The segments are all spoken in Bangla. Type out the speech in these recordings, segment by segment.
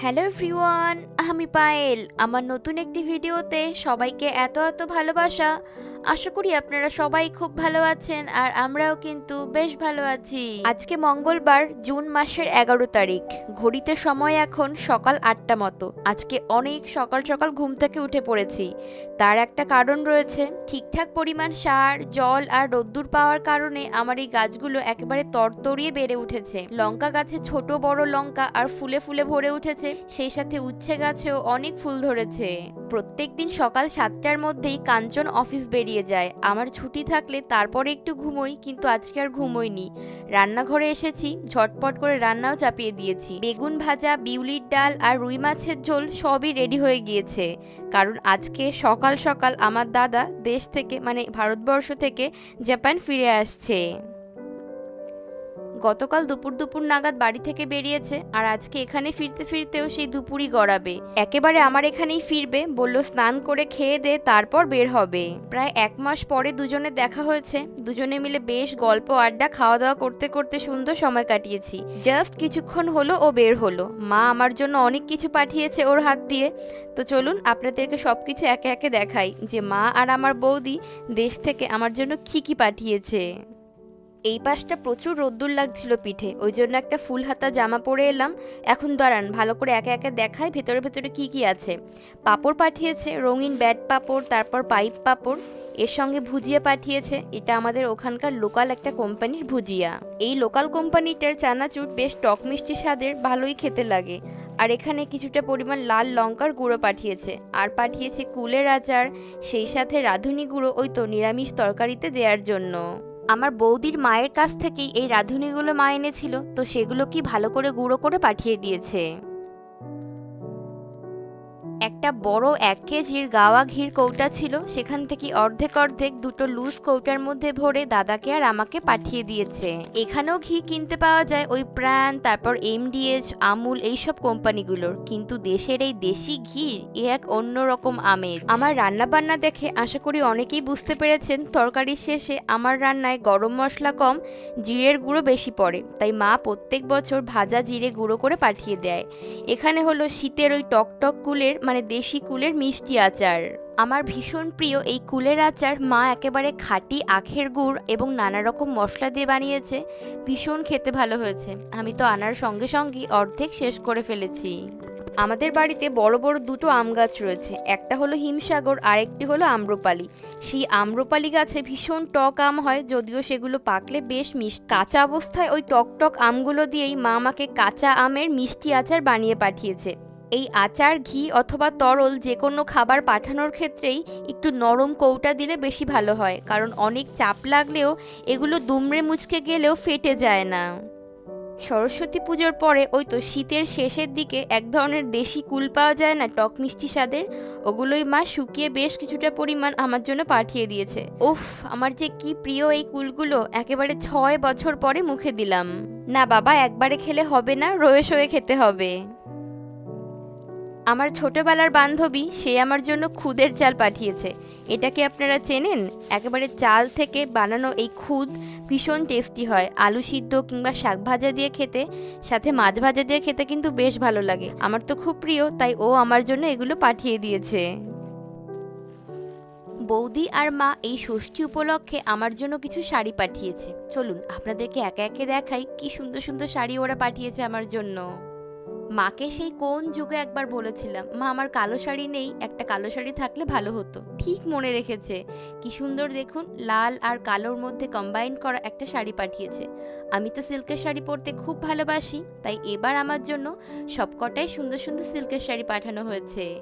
হ্যালো এভরিওয়ান আমি পায়েল। আমার নতুন একটি ভিডিওতে সবাইকে এত এত ভালোবাসা। আশা করি আপনারা সবাই খুব ভালো আছেন আর আমরাও কিন্তু বেশ ভালো আছি। আজকে মঙ্গলবার, জুন মাসের এগারো তারিখ। ঘড়িতে সময় এখন সকাল আটটা মতো। আজকে অনেক সকাল সকাল ঘুম থেকে উঠে পড়েছি। তার একটা কারণ রয়েছে। ঠিকঠাক পরিমাণ সার, জল আর রোদ্দুর পাওয়ার কারণে আমার এই গাছগুলো একেবারে তরতরিয়ে বেড়ে উঠেছে। লঙ্কা গাছে ছোট বড় লঙ্কা আর ফুলে ফুলে ভরে উঠেছে। সেই সাথে উচ্ছে গাছেও অনেক ফুল ধরেছে। প্রত্যেকদিন সকাল সাতটার মধ্যেই কাঞ্চন অফিস বেরিয়ে যায়। আমার ছুটি থাকলে তারপরে একটু ঘুমোই, কিন্তু আজকে আর ঘুমোইনি। রান্নাঘরে এসেছি, ঝটপট করে রান্নাও চাপিয়ে দিয়েছি। বেগুন ভাজা, বিউলির ডাল আর রুই মাছের ঝোল সবই রেডি হয়ে গিয়েছে। কারণ আজকে সকাল সকাল আমার দাদা দেশ থেকে মানে ভারতবর্ষ থেকে জাপান ফিরে আসছে। গতকাল দুপুর দুপুর নাগাদ বাড়ি থেকে বেরিয়েছে আর আজকে এখানে ফিরতে ফিরতেও সেই দুপুরই গড়াবে। একেবারে আমার এখানেই ফিরবে, বলল, স্নান করে খেয়ে দে, তারপর বের হবে। প্রায় এক মাস পরে দুজনে দেখা হয়েছে। দুজনে মিলে বেশ গল্প, আড্ডা খাওয়া দাওয়া করতে করতে সুন্দর সময় কাটিয়েছি। জাস্ট কিছুক্ষণ হলো, ও বের হলো। মা আমার জন্য অনেক কিছু পাঠিয়েছে ওর হাত দিয়ে। তো চলুন, আপনাদেরকে সব কিছু একে একে দেখাই যে মা আর আমার বৌদি দেশ থেকে আমার জন্য কি কি পাঠিয়েছে। এই পাশটা প্রচুর রোদ্দুর লাগছিল পিঠে, ওই জন্য একটা ফুল হাতা জামা পরে এলাম। এখন দাঁড়ান, ভালো করে একে একে দেখায় ভেতরে ভেতরে কি কি আছে। পাপড় পাঠিয়েছে, রঙিন ব্যাট পাপড়, তারপর পাইপ পাপড়, এর সঙ্গে ভুজিয়া পাঠিয়েছে। এটা আমাদের ওখানকার লোকাল একটা কোম্পানির ভুজিয়া। এই লোকাল কোম্পানিটার চানাচুর বেশ টক মিষ্টি স্বাদের, ভালোই খেতে লাগে। আর এখানে কিছুটা পরিমাণ লাল লঙ্কার গুঁড়ো পাঠিয়েছে। আর পাঠিয়েছে কুলের আচার, সেই সাথে রাঁধুনি গুঁড়ো, ওই তো নিরামিষ তরকারিতে দেওয়ার জন্য। আমার বৌদির মায়ের কাছ থেকেই এই রাঁধুনিগুলো মা এনেছিল, তো সেগুলো কি ভালো করে গুঁড়ো করে পাঠিয়ে দিয়েছে? একটা বড় এক কেজির গাওয়া ঘির কৌটা ছিল, সেখান থেকে অর্ধেক অর্ধেক দুটো লুজ কৌটার মধ্যে ভরে দাদাকে আর আমাকে পাঠিয়ে দিয়েছে। এখানেও ঘি কিনতে পাওয়া যায়, ওই প্রাণ, তারপর এমডিএচ আমুল, এইসব কোম্পানিগুলোর। কিন্তু দেশের এই দেশি ঘির, এ এক অন্যরকম আমেজ। আমার রান্না বান্না দেখে আশা করি অনেকেই বুঝতে পেরেছেন, তরকারির শেষে আমার রান্নায় গরম মশলা কম, জিরের গুঁড়ো বেশি পড়ে। তাই মা প্রত্যেক বছর ভাজা জিরে গুঁড়ো করে পাঠিয়ে দেয়। এখানে হলো শীতের ওই টকটক কুলের মানে দেশি কুলের মিষ্টি আচার। আমার ভীষণ প্রিয় এই কুলের আচার মা একেবারে খাঁটি আখের গুড় এবং নানা রকম মশলা দিয়ে বানিয়েছে। ভীষণ খেতে ভালো হয়েছে। আমি তো আনার সঙ্গে সঙ্গেই অর্ধেক শেষ করে ফেলেছি। আমাদের বাড়িতে বড় বড় দুটো আম গাছ রয়েছে। একটা হলো হিমসাগর আর একটি হলো আম্রপালি। সেই আম্রপালি গাছে ভীষণ টক আম হয়, যদিও সেগুলো পাকলে বেশ মিষ্টি। কাঁচা অবস্থায় ওই টক টক আমগুলো দিয়েই মা আমাকে কাঁচা আমের মিষ্টি আচার বানিয়ে পাঠিয়েছে। এই আচার, ঘি অথবা তরল যে কোনো খাবার পাঠানোর ক্ষেত্রেই একটু নরম কৌটা দিলে বেশি ভালো হয়, কারণ অনেক চাপ লাগলেও এগুলো দুমড়ে মুচকে গেলেও ফেটে যায় না। সরস্বতী পুজোর পরে ওই তো শীতের শেষের দিকে এক ধরনের দেশি কুল পাওয়া যায় না, টক মিষ্টি স্বাদের। ওগুলোই মা শুকিয়ে বেশ কিছুটা পরিমাণ আমার জন্য পাঠিয়ে দিয়েছে। উফ, আমার যে কি প্রিয় এই কুলগুলো, একেবারে ছয় বছর পরে মুখে দিলাম। না বাবা, একবারে খেলে হবে না, রয়ে সয়ে খেতে হবে। আমার ছোটবেলার বান্ধবী, সে আমার জন্য খুদের চাল পাঠিয়েছে। এটা কি আপনারা চেনেন? একেবারে চাল থেকে বানানো এই খুদ ভীষণ টেস্টি হয়। আলু সিদ্ধ কিংবা শাক ভাজা দিয়ে খেতে, সাথে মাছ ভাজা দিয়ে খেতে কিন্তু বেশ ভালো লাগে। আমার তো খুব প্রিয়, তাই ও আমার জন্য এগুলো পাঠিয়ে দিয়েছে। বৌদি আর মা এই ষষ্ঠী উপলক্ষে আমার জন্য কিছু শাড়ি পাঠিয়েছে। চলুন, আপনাদেরকে একে একে দেখাই কি সুন্দর সুন্দর শাড়ি ওরা পাঠিয়েছে আমার জন্য। মাকে সেই কোন যুগে একবার বলেছিলাম, মা, আমার কালো শাড়ি নেই, একটা কালো শাড়ি থাকলে ভালো হতো। ঠিক মনে রেখেছে। কি সুন্দর দেখুন, লাল আর কালোর মধ্যে কম্বাইন করা একটা শাড়ি পাঠিয়েছে। আমি তো সিল্কের শাড়ি পরতে খুব ভালোবাসি, তাই এবার আমার জন্য সবকটাই সুন্দর সুন্দর সিল্কের শাড়ি পাঠানো হয়েছে।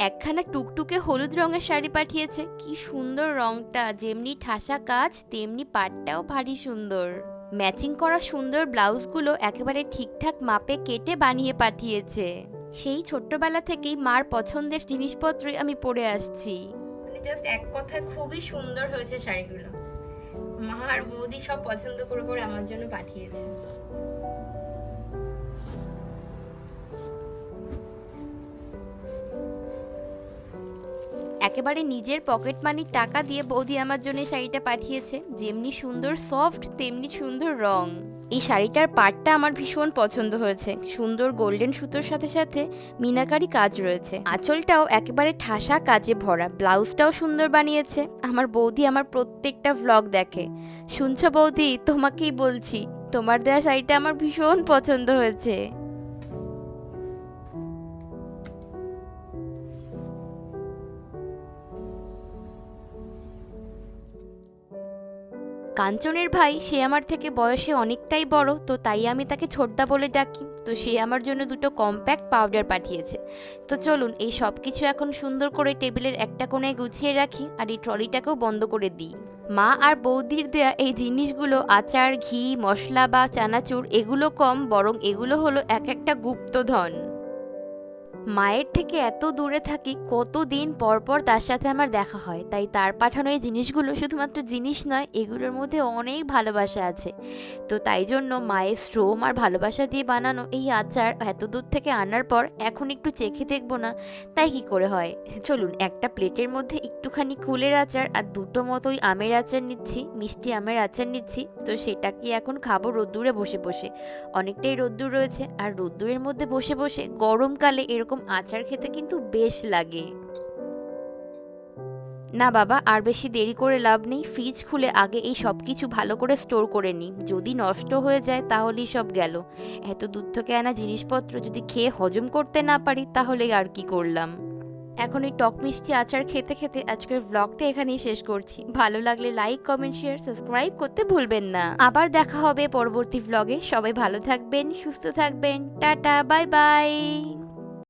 একখানা টুকটুকে হলুদ রঙের শাড়ি পাঠিয়েছে। কি সুন্দর রংটা, যেমনি ঠাসা কাজ, তেমনি পাটটাও ভারী সুন্দর। ম্যাচিং করা সুন্দর ব্লাউজগুলো একেবারে ঠিকঠাক মাপে কেটে বানিয়ে পাঠিয়েছে। সেই ছোট্টবেলা থেকেই মার পছন্দের জিনিসপত্রই আমি পরে আসছি। মানে জাস্ট এক কথায় খুবই সুন্দর হয়েছে শাড়িগুলো। মা আর বৌদি সব পছন্দ করে করে আমার জন্য পাঠিয়েছে। একেবারে নিজের পকেট মানির টাকা দিয়ে বৌদি আমার জন্য শাড়িটা পাঠিয়েছে। যেমনি সুন্দর সফট তেমনি সুন্দর রং। এই শাড়িটার পাটটা আমার ভীষণ পছন্দ হয়েছে। সুন্দর গোল্ডেন সুতোর সাথে সাথে মিনাকারি কাজ রয়েছে। আঁচলটাও একেবারে ঠাসা কাজে ভরা। ব্লাউজটাও সুন্দর বানিয়েছে। আমার বৌদি আমার প্রত্যেকটা ভ্লগ দেখে। শুনছো বৌদি? তোমাকেই বলছি, তোমার দেওয়া শাড়িটা আমার ভীষণ পছন্দ হয়েছে। কাঞ্চনের ভাই, সে আমার থেকে বয়সে অনেকটাই বড়, তো তাই আমি তাকে ছোটদা বলে ডাকি। তো সে আমার জন্য দুটো কম্প্যাক্ট পাউডার পাঠিয়েছে। তো চলুন, এই সব কিছু এখন সুন্দর করে টেবিলের একটা কোণায় গুছিয়ে রাখি আর এই ট্রলিটাকেও বন্ধ করে দিই। মা আর বৌদির দেয়া এই জিনিসগুলো, আচার, ঘি, মশলা বা চানাচুর, এগুলো কম, বরং এগুলো হলো এক একটা গুপ্তধন। মায়ের থেকে এত দূরে থাকি, কতদিন পর পর তার সাথে আমার দেখা হয়। তাই তার পাঠানো এই জিনিসগুলো শুধুমাত্র জিনিস নয়, এগুলোর মধ্যে অনেক ভালোবাসা আছে। তো তাই জন্য মায়ের শ্রম আর ভালোবাসা দিয়ে বানানো এই আচার এত দূর থেকে আনার পর এখন একটু চেখে দেখব না, তাই কি করে হয়? চলুন, একটা প্লেটের মধ্যে একটুখানি কুলের আচার আর দুটো মতোই আমের আচার নিচ্ছি, মিষ্টি আমের আচার নিচ্ছি। তো সেটা কি এখন খাব রোদ্দুরে বসে বসে? অনেকটাই রোদ্দুর রয়েছে, আর রোদ্দুরের মধ্যে বসে বসে গরমকালে এরকম আচার খেতে কিন্তু বেশ লাগে। না বাবা, আর বেশি দেরি করে লাভ নেই। ফ্রিজ খুলে আগে এই সব কিছু ভালো করে স্টোর করে নিই। যদি নষ্ট হয়ে যায় তাহলেই সব গেল। এত দূর থেকে আনা জিনিসপত্র যদি খেয়ে হজম করতে না পারি, তাহলে আর কি করলাম? এখন এই টক মিষ্টি আচার খেতে খেতে আজকের ব্লগটা এখানেই শেষ করছি। ভালো লাগলে লাইক কমেন্ট শেয়ার সাবস্ক্রাইব করতে ভুলবেন না। আবার দেখা হবে পরবর্তী ব্লগে সবাই ভালো থাকবেন, সুস্থ থাকবেন। Tata bye bye